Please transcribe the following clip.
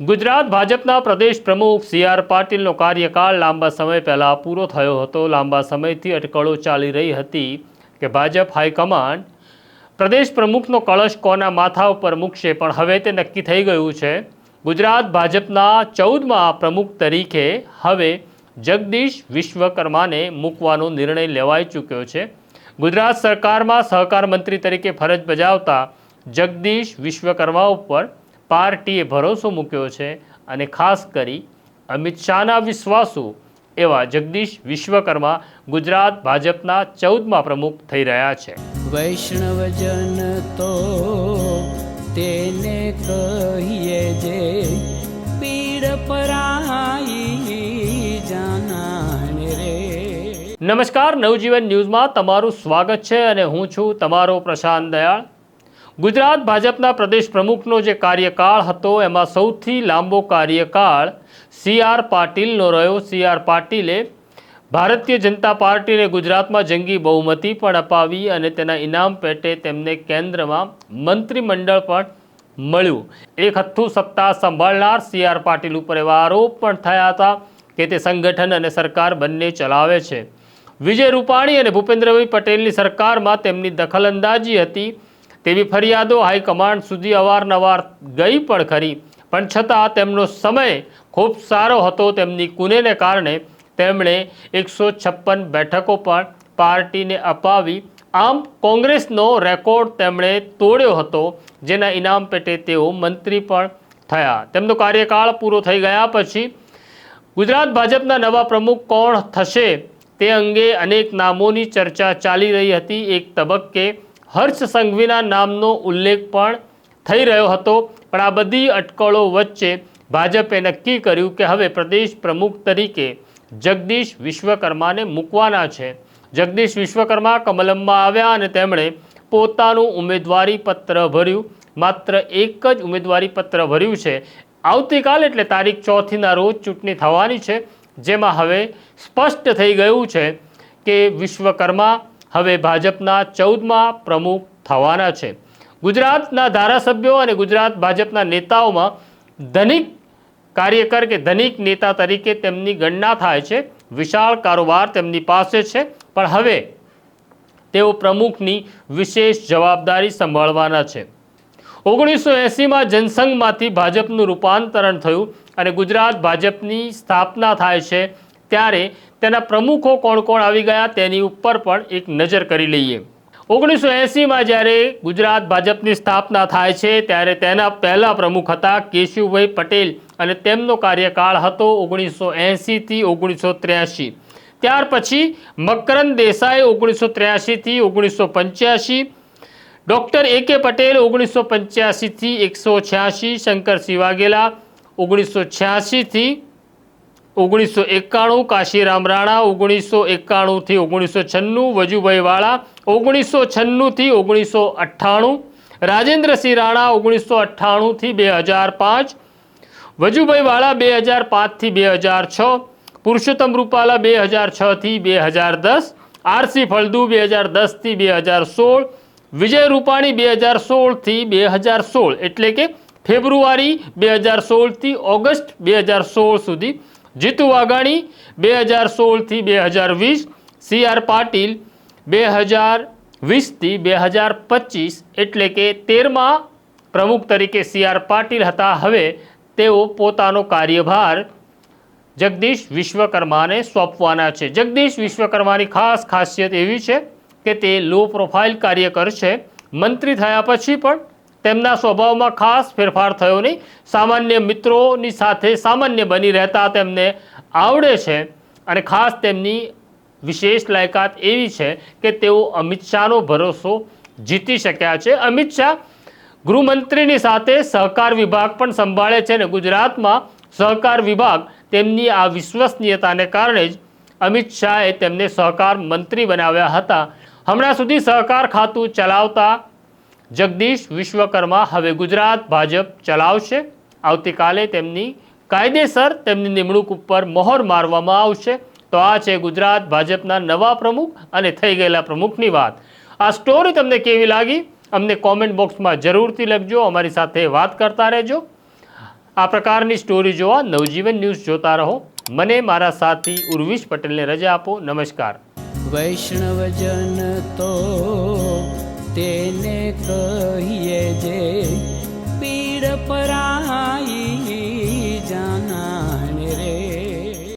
ગુજરાત ભાજપના પ્રદેશ પ્રમુખ C R પાટીલનો કાર્યકાળ લાંબા સમય પહેલાં પૂરો થયો હતો. લાંબા સમયથી અટકળો ચાલી રહી હતી કે ભાજપ હાઈકમાન્ડ પ્રદેશ પ્રમુખનો કળશ કોના માથા ઉપર મૂકશે પણ હવે તે નક્કી થઈ ગયું છે. ગુજરાત ભાજપના ચૌદમાં પ્રમુખ તરીકે હવે જગદીશ વિશ્વકર્માને મૂકવાનો નિર્ણય લેવાઈ ચૂક્યો છે. ગુજરાત સરકારમાં સહકાર મંત્રી તરીકે ફરજ બજાવતા જગદીશ વિશ્વકર્મા ઉપર પાર્ટીએ ભરોસો મૂક્યો છે અને ખાસ કરી અમિત શાહના વિશ્વાસુ એવા જગદીશ વિશ્વકર્મા ગુજરાત ભાજપના ચૌદમાં પ્રમુખ થઈ રહ્યા છે. વૈષ્ણવજન તો તેને કહીએ જે પીડ પરાઈ જાનાને રે. નમસ્કાર નવજીવન ન્યૂઝમાં તમારું સ્વાગત છે અને હું છું તમારો પ્રશાંત દયાળ. ગુજરાત ભાજપના પ્રદેશ પ્રમુખનો જે કાર્યકાળ હતો, એમાં સૌથી લાંબો કાર્યકાળ સી આર પાટીલનો રહ્યો. સી આર પાટીલે ભારતીય જનતા પાર્ટીને ગુજરાતમાં જંગી બહુમતી પણ અપાવી અને તેના ઇનામ પેટે તેમને કેન્દ્રમાં મંત્રીમંડળ પણ મળ્યું. એક હથ્થું સત્તા સંભાળનાર સી આર પાટીલ ઉપર એવા આરોપ પણ થયા હતા કે તે સંગઠન અને સરકાર બંને ચલાવે છે. વિજય રૂપાણી અને ભૂપેન્દ્રભાઈ પટેલની સરકારમાં તેમની દખલઅંદાજી હતી. તેવી ફરિયાદો હાઈકમાન્ડ સુધી અવારનવાર ગઈ પણ ખરી. પણ છતાં તેમનો સમય ખૂબ સારો હતો તેમની કુનેને કારણે. તેમણે એકસો છપ્પન બેઠકો પણ પાર્ટીને અપાવી. આમ કોંગ્રેસનો રેકોર્ડ તેમણે તોડ્યો હતો, જેના ઇનામ પેટે તેઓ મંત્રી પણ થયા. તેમનો કાર્યકાળ પૂરો થઈ ગયા પછી ગુજરાત ભાજપના નવા પ્રમુખ કોણ થશે તે અંગે અનેક નામોની ચર્ચા ચાલી રહી હતી. એક તબક્કે હર્ષ સંઘવીના નામનો ઉલ્લેખ પણ થઈ રહ્યો હતો. પણ આ બધી અટકળો વચ્ચે ભાજપે નક્કી કર્યું કે હવે પ્રદેશ પ્રમુખ તરીકે જગદીશ વિશ્વકર્માને મૂકવાના છે. જગદીશ વિશ્વકર્મા કમલમમાં આવ્યા અને તેમણે પોતાનું ઉમેદવારી પત્ર ભર્યું. માત્ર એક જ ઉમેદવારી પત્ર ભર્યું છે. આવતીકાલ એટલે તારીખ ચોથીના રોજ ચૂંટણી થવાની છે. જેમાં હવે સ્પષ્ટ થઈ ગયું છે કે વિશ્વકર્મા હવે ભાજપના ચૌદમાં પ્રમુખ થવાના છે. ગુજરાતના ધારાસભ્યો અને ગુજરાત ભાજપના નેતાઓમાં ધનિક કાર્યકર કે ધનિક નેતા તરીકે તેમની ગણના થાય છે. વિશાળ કારોબાર તેમની પાસે છે, પણ હવે તેઓ પ્રમુખની વિશેષ જવાબદારી સંભાળવાના છે. ઓગણીસો એંસીમાં જનસંઘમાંથી ભાજપનું રૂપાંતરણ થયું અને ગુજરાત ભાજપની સ્થાપના થાય છે ત્યારે તેના પ્રમુખો કોણ કોણ આવી ગયા તેની ઉપર પણ એક નજર કરી લઈએ. ઓગણીસો એંસીમાં જ્યારે ગુજરાત ભાજપની સ્થાપના થાય છે, ત્યારે તેના પહેલા પ્રમુખ હતા કેશુભાઈ પટેલ અને તેમનો કાર્યકાળ હતો ઓગણીસો એંસીથી ઓગણીસો ત્ર્યાસી. ત્યાર પછી મકરંદ દેસાઈ ઓગણીસો ત્ર્યાસીથી ઓગણીસો પંચ્યાસી, ડૉક્ટર એ કે પટેલ ઓગણીસો પંચ્યાસીથી એકસો છ્યાસી શંકરસિંહ વાઘેલા ઓગણીસો છ્યાસીથી ઓગણીસો એકાણું કાશીરામ રાણા ઓગણીસો એકાણુંથી ઓગણીસો છન્નું વજુભાઈ વાળા ઓગણીસો છન્નુંથી ઓગણીસો અઠ્ઠાણું રાજેન્દ્રસિંહ રાણા ઓગણીસો અઠ્ઠાણુંથી બે હજાર પાંચ વજુભાઈ વાળા બે હજાર પાંચથી બે હજાર છ પુરુષોત્તમ રૂપાલા બે હજાર છથી બે હજાર દસ આરસી ફળદુ બે હજાર દસથી બે હજાર સોળ વિજય રૂપાણી બે હજાર સોળથી બે હજાર સોળ એટલે કે ફેબ્રુઆરી બે હજાર સોળથી ઓગસ્ટ બે હજાર સોળ સુધી જીતુ વાઘાણી બે હજાર સોળથી બે હજાર વીસ, સી આર પાટીલ બે હજાર વીસથી બે હજાર પચીસ, એટલે કે તેરમાં પ્રમુખ તરીકે સી આર પાટીલ હતા. હવે તેઓ પોતાનો કાર્યભાર જગદીશ વિશ્વકર્માને સોંપવાના છે. જગદીશ વિશ્વકર્માની ખાસ ખાસિયત એવી છે કે તે લો પ્રોફાઇલ કાર્યકર છે. મંત્રી થયા પછી પણ તેમના સ્વભાવમાં ખાસ ફેરફાર થયો નહીં. સામાન્ય મિત્રોની સાથે સામાન્ય બની રહેતા તેમને આવડે છે અને ખાસ તેમની વિશેષ લાયકાત એવી છે કે તેઓ અમિત શાહનો ભરોસો જીતી શક્યા છે. અમિત શાહ ગૃહમંત્રીની સાથે સહકાર વિભાગ પણ સંભાળે છે અને ગુજરાતમાં સહકાર વિભાગ તેમની આ વિશ્વસનીયતાને કારણે જ અમિત શાહે તેમને સહકાર મંત્રી બનાવ્યા હતા. હમણાં સુધી સહકાર ખાતું ચલાવતા જગદીશ વિશ્વકર્મા હવે ગુજરાત ભાજપ ચલાવશે. આવતીકાલે તેમની કાયદેસર તેમની નિમણૂક ઉપર મહોર મારવામાં આવશે. તો આ છે ગુજરાત ભાજપના નવા પ્રમુખ અને થઈ ગયેલા પ્રમુખની વાત. આ સ્ટોરી તમને કેવી લાગી? અમને કોમેન્ટ બોક્સમાં જરૂરથી લખજો. અમારી સાથે વાત કરતા રહેજો. આ પ્રકારની સ્ટોરી જોવા નવજીવન ન્યૂઝ જોતા રહો. મને મારા સાથી ઉર્વિશ પટેલને રજા આપો. નમસ્કાર. વૈષ્ણવજન તો કહીએ જે